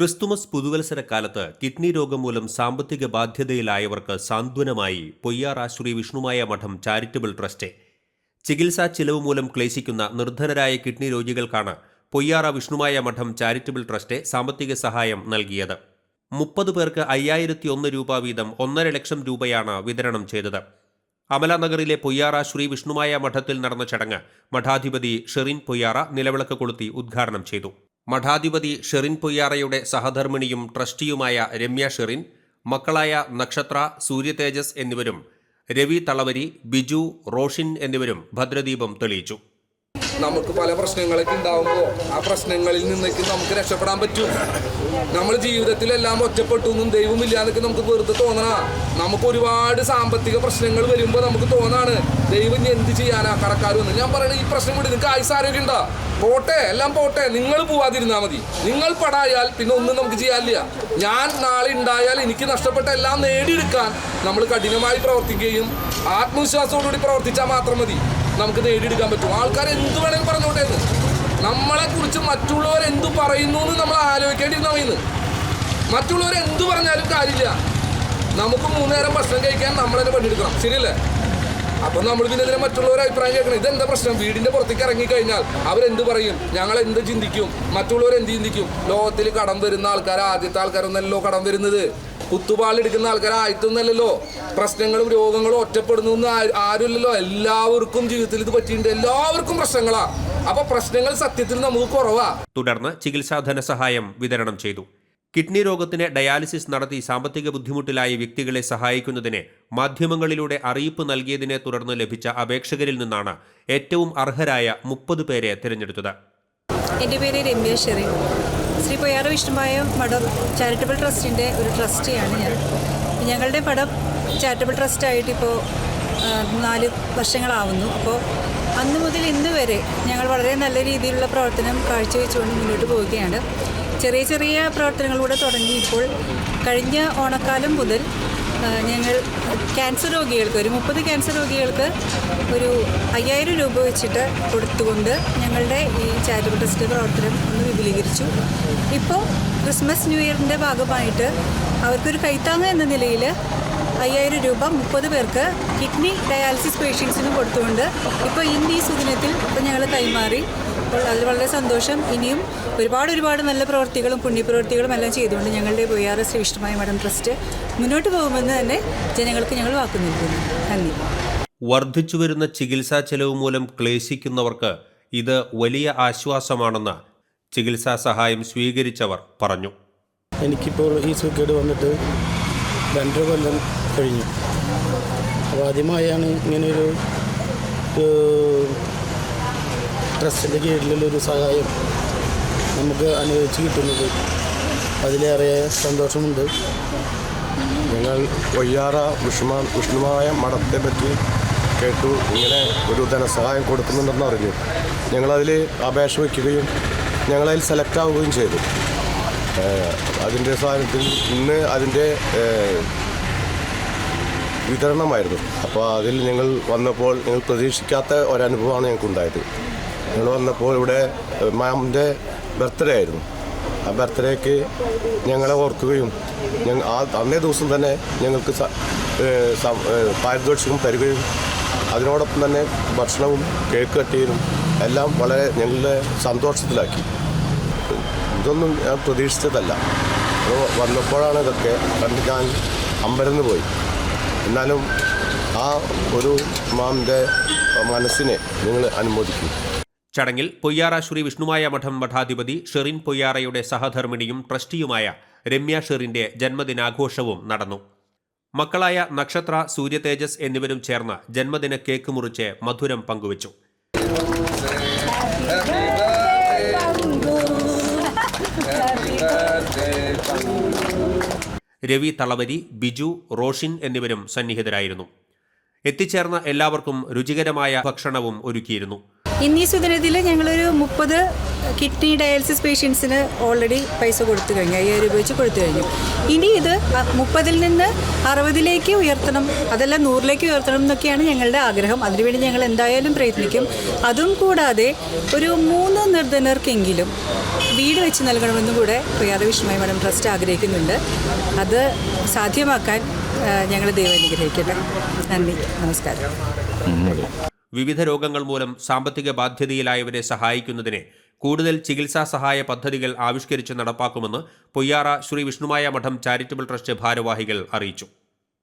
Christmas പുതുവത്സരക്കാലത്ത് kidney രോഗം മൂലം സാമ്പത്തിക ബാധ്യതയിലായവർക്ക് സാന്ത്വനമായി പൊയ്യാറ ശ്രീ വിഷ്ണുമായ മഠം ചാരിറ്റബിൾ ട്രസ്റ്റ്. ചികിത്സാ ചിലവ് മൂലം ക്ലേശിക്കുന്ന നിർധനരായ കിഡ്നി രോഗികൾക്കാണ് പൊയ്യാറ വിഷ്ണുമായ മഠം ചാരിറ്റബിൾ ട്രസ്റ്റ് സാമ്പത്തിക സഹായം നൽകിയത്. മുപ്പത് പേർക്ക് അയ്യായിരത്തി ഒന്ന് രൂപ വീതം ഒന്നര ലക്ഷം രൂപയാണ് വിതരണം ചെയ്തത്. അമലാനഗറിലെ പൊയ്യാറ ശ്രീ വിഷ്ണുമായ മഠത്തിൽ നടന്ന ചടങ്ങ് മഠാധിപതി ഷെറിൻ പൊയ്യാറ നിലവിളക്ക് കൊളുത്തി ഉദ്ഘാടനം ചെയ്തു. മഠാധിപതി ഷെറിൻ പൊയ്യാറയുടെ സഹധർമ്മിണിയും ട്രസ്റ്റിയുമായ രമ്യ ഷെറിൻ മക്കളായ നക്ഷത്ര സൂര്യതേജസ് എന്നിവരും രവി തളവരി ബിജു റോഷിൻ എന്നിവരും ഭദ്രദീപം തെളിയിച്ചു. നമുക്ക് പല പ്രശ്നങ്ങളൊക്കെ ഉണ്ടാവുമ്പോൾ ആ പ്രശ്നങ്ങളിൽ നിന്നൊക്കെ നമുക്ക് രക്ഷപ്പെടാൻ പറ്റും. നമ്മൾ ജീവിതത്തിലെല്ലാം ഒറ്റപ്പെട്ടു ഒന്നും ദൈവമില്ല എന്നൊക്കെ നമുക്ക് വെറുതെ തോന്നണ. നമുക്ക് ഒരുപാട് സാമ്പത്തിക പ്രശ്നങ്ങൾ വരുമ്പോൾ നമുക്ക് തോന്നാണ് ദൈവം എന്ത് ചെയ്യാനാ കടക്കാരും ഞാൻ പറയുന്നത് ഈ പ്രശ്നം വിട്ട് നിങ്ങൾക്ക് ആയുസ് ആരോഗ്യം ഉണ്ടോ? പോട്ടെ എല്ലാം പോട്ടെ. നിങ്ങൾ പോവാതിരുന്നാൽ മതി. നിങ്ങൾ പടായാൽ പിന്നെ ഒന്നും നമുക്ക് ചെയ്യാനില്ല. ഞാൻ നാളെ ഉണ്ടായാൽ എനിക്ക് നഷ്ടപ്പെട്ട എല്ലാം നേടിയെടുക്കാൻ നമ്മൾ കഠിനമായി പ്രവർത്തിക്കുകയും ആത്മവിശ്വാസത്തോടുകൂടി പ്രവർത്തിച്ചാൽ മാത്രം മതി. നമുക്ക് നേടിയെടുക്കാൻ പറ്റും. ആൾക്കാർ എന്ത് വേണമെങ്കിലും പറഞ്ഞോട്ടെ എന്ന്. നമ്മളെ കുറിച്ച് മറ്റുള്ളവർ എന്തു പറയുന്നു എന്ന് നമ്മൾ ആലോചിക്കേണ്ടിയിരുന്ന ഇന്ന് മറ്റുള്ളവർ എന്തു പറഞ്ഞാലും കാര്യമില്ല. നമുക്ക് മൂന്നേരം ഭക്ഷണം കഴിക്കാൻ നമ്മളെ പണിയെടുക്കണം. ശരിയല്ലേ? അപ്പം നമ്മൾ പിന്നെ ഇതിനെ മറ്റുള്ളവരുടെ അഭിപ്രായം കേൾക്കണം. ഇതെന്താ പ്രശ്നം? വീടിന്റെ പുറത്തേക്ക് ഇറങ്ങിക്കഴിഞ്ഞാൽ അവരെന്ത് പറയും? ഞങ്ങൾ എന്ത് ചിന്തിക്കും? മറ്റുള്ളവർ എന്ത് ചിന്തിക്കും? ലോകത്തിൽ കടം വരുന്ന ആൾക്കാർ ആദ്യത്തെ ആൾക്കാരൊന്നല്ലോ കടം വരുന്നത്. കുത്തുപാലെടുക്കുന്ന ആൾക്കാർ ആയിട്ടൊന്നല്ലല്ലോ പ്രശ്നങ്ങളും രോഗങ്ങളും ഒറ്റപ്പെടുന്നു ആരുമില്ലല്ലോ. എല്ലാവർക്കും ജീവിതത്തിൽ ഇത് പറ്റിയിട്ടുണ്ട്. എല്ലാവർക്കും പ്രശ്നങ്ങളാ. അപ്പൊ പ്രശ്നങ്ങൾ സത്യത്തിൽ നമുക്ക് കുറവാ. തുടർന്ന് ചികിത്സാ ധനസഹായം വിതരണം ചെയ്തു. കിഡ്നി രോഗത്തിന് ഡയാലിസിസ് നടത്തി സാമ്പത്തിക ബുദ്ധിമുട്ടിലായ വ്യക്തികളെ സഹായിക്കുന്നതിന് മാധ്യമങ്ങളിലൂടെ അറിയിപ്പ് നൽകിയതിനെ തുടർന്ന് ലഭിച്ച അപേക്ഷകരിൽ നിന്നാണ് ഏറ്റവും അർഹരായ മുപ്പത് പേരെ തിരഞ്ഞെടുത്തത്. എന്റെ പേര് രമ്യ ഷെറിൻ. ശ്രീ പൊയ്യാറ വിഷ്ണുമായ മഠം ചാരിറ്റബിൾ ട്രസ്റ്റിന്റെ ഒരു ട്രസ്റ്റിയാണ് ഞാൻ. ഞങ്ങളുടെ മഠം ചാരിറ്റബിൾ ട്രസ്റ്റായിട്ട് ഇപ്പോൾ നാല് വർഷങ്ങളാവുന്നു. അപ്പോൾ അന്ന് മുതൽ ഇന്ന് വരെ ഞങ്ങൾ വളരെ നല്ല രീതിയിലുള്ള പ്രവർത്തനം കാഴ്ചവെച്ചുകൊണ്ട് മുന്നോട്ട് പോവുകയാണ്. ചെറിയ ചെറിയ പ്രവർത്തനങ്ങളിലൂടെ തുടങ്ങി ഇപ്പോൾ കഴിഞ്ഞ ഓണക്കാലം മുതൽ ഞങ്ങൾ ക്യാൻസർ രോഗികൾക്ക് ഒരു മുപ്പത് ക്യാൻസർ രോഗികൾക്ക് ഒരു അയ്യായിരം രൂപ വെച്ചിട്ട് കൊടുത്തുകൊണ്ട് ഞങ്ങളുടെ ഈ ചാരിറ്റബിൾ ട്രസ്റ്റ് പ്രവർത്തനം ഒന്ന് വിപുലീകരിച്ചു. ഇപ്പോൾ ക്രിസ്മസ് ന്യൂ ഇയറിന്റെ ഭാഗമായിട്ട് അവർക്കൊരു കൈത്താങ്ങ എന്ന നിലയിൽ അയ്യായിരം രൂപ മുപ്പത് പേർക്ക് കിഡ്നി ഡയാലിസിസ് പേഷ്യൻസിന് കൊടുത്തുകൊണ്ട് ഇപ്പോൾ ഇന്ന് ഈ സുദിനത്തിൽ ഇപ്പോൾ ഞങ്ങൾ കൈമാറി. അപ്പോൾ അതിൽ വളരെ സന്തോഷം. ഇനിയും ഒരുപാട് ഒരുപാട് നല്ല പ്രവൃത്തികളും പുണ്യപ്രവൃത്തികളും എല്ലാം ചെയ്തുകൊണ്ട് ഞങ്ങളുടെ ഒ ആർ എസ് ശ്രേഷ്ഠമായ മഠം ട്രസ്റ്റ് മുന്നോട്ട് പോകുമെന്ന് തന്നെ ജനങ്ങൾക്ക് ഞങ്ങൾ വാക്കു നൽകുന്നു നന്ദി. വർദ്ധിച്ചു വരുന്ന ചികിത്സാ ചെലവ് മൂലം ക്ലേശിക്കുന്നവർക്ക് ഇത് വലിയ ആശ്വാസമാണെന്ന് ചികിത്സാ സഹായം സ്വീകരിച്ചവർ പറഞ്ഞു. എനിക്കിപ്പോൾ ഈ സുഖേട് വന്നിട്ട് രണ്ടര കൊല്ലം കഴിഞ്ഞു. അപ്പോൾ ആദ്യമായാണ് ഇങ്ങനെയൊരു ട്രസ്റ്റിന്റെ കീഴിലുള്ളൊരു സഹായം നമുക്ക് അനുവദിച്ച് കിട്ടുന്നത്. അതിലേറെ സന്തോഷമുണ്ട്. ഞങ്ങൾ വയ്യാറ വിഷമ വിഷ്ണുമായ മഠത്തെ പറ്റി കേട്ടു. ഇങ്ങനെ ഒരു ധനസഹായം കൊടുക്കുന്നുണ്ടെന്ന് അറിഞ്ഞു. ഞങ്ങളതിൽ അപേക്ഷ വയ്ക്കുകയും ഞങ്ങളതിൽ സെലക്ട് ആവുകയും ചെയ്തു. അതിന്റെ സാധനത്തിൽ ഇന്ന് അതിന്റെ വിതരണമായിരുന്നു. അപ്പോൾ അതിൽ ഞങ്ങൾ വന്നപ്പോൾ ഞങ്ങൾ പ്രതീക്ഷിക്കാത്ത ഒരനുഭവമാണ് ഞങ്ങൾക്കുണ്ടായത്. ഞങ്ങൾ വന്നപ്പോൾ ഇവിടെ മാമിന്റെ ബർത്ത്ഡേ ആയിരുന്നു. ആ ബർത്ത്ഡേക്ക് ഞങ്ങളെ ഓർക്കുകയും ഞങ്ങൾ ആ അന്നേ ദിവസം തന്നെ ഞങ്ങൾക്ക് പാരിതോഷികം തരികയും അതിനോടൊപ്പം തന്നെ ഭക്ഷണവും കേക്ക് കട്ടിയും എല്ലാം വളരെ ഞങ്ങളുടെ സന്തോഷത്തിലാക്കി. ഇതൊന്നും ഞാൻ പ്രതീക്ഷിച്ചതല്ല. വന്നപ്പോഴാണ് ഇതൊക്കെ കണ്ട് ഞാൻ അമ്പരന്ന് പോയി. എന്നാലും ആ ഒരു മാമിന്റെ മനസ്സിനെ നിങ്ങൾ അനുമോദിക്കും. ചടങ്ങിൽ പൊയ്യാറ ശ്രീ വിഷ്ണുമായ മഠം മഠാധിപതി ഷെറിൻ പൊയ്യാറയുടെ സഹധർമ്മിണിയും ട്രസ്റ്റിയുമായ രമ്യ ഷെറിന്റെ ജന്മദിനാഘോഷവും നടന്നു. മക്കളായ നക്ഷത്ര സൂര്യതേജസ് എന്നിവരും ചേർന്ന് ജന്മദിന കേക്ക് മുറിച്ച് മധുരം പങ്കുവച്ചു. രവി തളവരി ബിജു റോഷിൻ എന്നിവരും സന്നിഹിതരായിരുന്നു. എത്തിച്ചേർന്ന എല്ലാവർക്കും രുചികരമായ ഭക്ഷണവും ഒരുക്കിയിരുന്നു. ഇന്നീ സുദിനത്തിൽ ഞങ്ങളൊരു മുപ്പത് കിഡ്നി ഡയാലിസിസ് പേഷ്യൻസിന് ഓൾറെഡി പൈസ കൊടുത്തു കഴിഞ്ഞു അയ്യായിരം രൂപ വെച്ച് കൊടുത്തു കഴിഞ്ഞു. ഇനി ഇത് മുപ്പതിൽ നിന്ന് അറുപതിലേക്ക് ഉയർത്തണം അതല്ല നൂറിലേക്ക് ഉയർത്തണം എന്നൊക്കെയാണ് ഞങ്ങളുടെ ആഗ്രഹം. അതിനുവേണ്ടി ഞങ്ങൾ എന്തായാലും പ്രയത്നിക്കും. അതും കൂടാതെ ഒരു മൂന്ന് നിർധനർക്കെങ്കിലും വീട് വെച്ച് നൽകണമെന്നും കൂടെ പ്രിയാത വിഷ്ണുമായി മഠം ട്രസ്റ്റ് ആഗ്രഹിക്കുന്നുണ്ട്. അത് സാധ്യമാക്കാൻ ഞങ്ങൾ ദൈവം അനുഗ്രഹിക്കട്ടെ. നന്ദി. നമസ്കാരം. വിവിധ രോഗങ്ങൾ മൂലം സാമ്പത്തിക ബാധ്യതയിലായവരെ സഹായിക്കുന്നതിന് കൂടുതൽ ചികിത്സാ സഹായ പദ്ധതികൾ ആവിഷ്കരിച്ച് നടപ്പാക്കുമെന്ന് പൊയ്യാറ ശ്രീ വിഷ്ണുമായ മഠം ചാരിറ്റബിൾ ട്രസ്റ്റ് ഭാരവാഹികൾ അറിയിച്ചു.